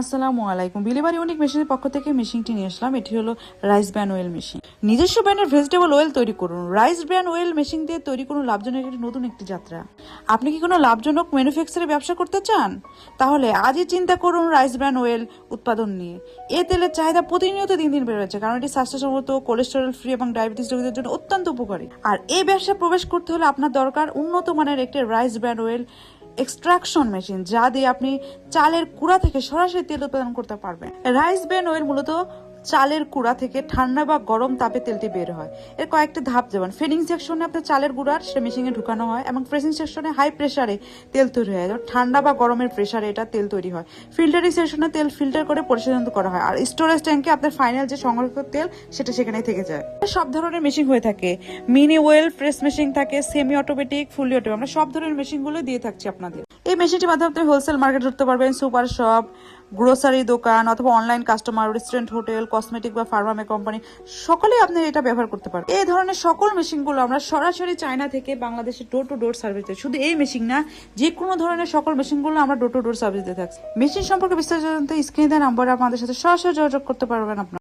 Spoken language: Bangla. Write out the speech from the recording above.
আসসালামু আলাইকুম। বিলিবারি অনেক মেশিনের পক্ষ থেকে মেশিনটি নিয়ে আসলাম। এটি হলো রাইস ব্র্যান্ড ওয়েল মেশিন নিজস্ব ব্র্যান্ডের ভেজিটেবল ওয়েল তৈরি করুন। রাইস ব্র্যান্ড ওয়েল মেশিন দিয়ে তৈরি করুন লাভজনক একটি নতুন একটি যাত্রা। আপনি কি কোনো লাভজনক ম্যানুফ্যাকচারের ব্যবসা করতে চান? তাহলে আজই চিন্তা করুন রাইস ব্র্যান্ড ওয়েল উৎপাদন নিয়ে। এ তেলের চাহিদা প্রতিনিয়ত দিন দিন বেড়ে যাচ্ছে, কারণ এটি স্বাস্থ্যসম্মত কোলেস্টেরল ফ্রি এবং ডায়াবেটিস রোগীদের জন্য অত্যন্ত উপকারী। আর এই ব্যবসায় প্রবেশ করতে হলে আপনার দরকার উন্নত মানের একটি rice bran oil extraction machine যা দিয়ে আপনি চালের কুড়া থেকে সরাসরি তেল উৎপাদন করতে পারবেন। রাইস ব্রেন ওয়েল মূলত চালের কুড়া থেকে ঠান্ডা বা গরম তাপে তেলটি বের হয়। এর কয়েকটি ধাপ যেমন ফিডিং সেকশনে আপনার চালের গুঁড়ার সেটা মেশিনে ঢুকানো হয় এবং প্রেসিং সেকশনে হাই প্রেশারে তেল তৈরি হয়। যেমন ঠান্ডা বা গরমের প্রেশারে এটা তেল তৈরি হয়। ফিল্টারিং সেকশনে তেল ফিল্টার করে পরিশোধন করা হয়। আর স্টোরেজ ট্যাঙ্কে আপনার ফাইনাল যে সংরক্ষিত তেল, সেটা সেখানেই থেকে যায়। সব ধরনের মেশিন হয়ে থাকে। মিনি ওয়েল প্রেস মেশিন থাকে সেমি অটোমেটিক ফুলি অটোমেটিক আমরা সব ধরনের মেশিনগুলো দিয়ে থাকছি আপনাদের। এই মেশিনটির মাধ্যমে আপনি হোলসেল মার্কেট ধরতে পারবেন সুপার শপ গ্রোসারি দোকান অথবা online customer restaurant hotel cosmetic বা ফার্মামে কোম্পানি সকলেই আপনি এটা ব্যবহার করতে পারেন এই ধরনের সকল মেশিনগুলো আমরা সরাসরি চায়না থেকে বাংলাদেশে ডোর টু ডোর সার্ভিস দিই। শুধু এই মেশিন না, যে কোনো ধরনের সকল মেশিনগুলো আমরা ডোর টু ডোর সার্ভিস দিয়ে থাকছি মেশিন সম্পর্কে বিস্তারিত স্ক্রিনে দেওয়া নাম্বারে আমাদের সাথে সরাসরি যোগাযোগ করতে পারবেন আপনার।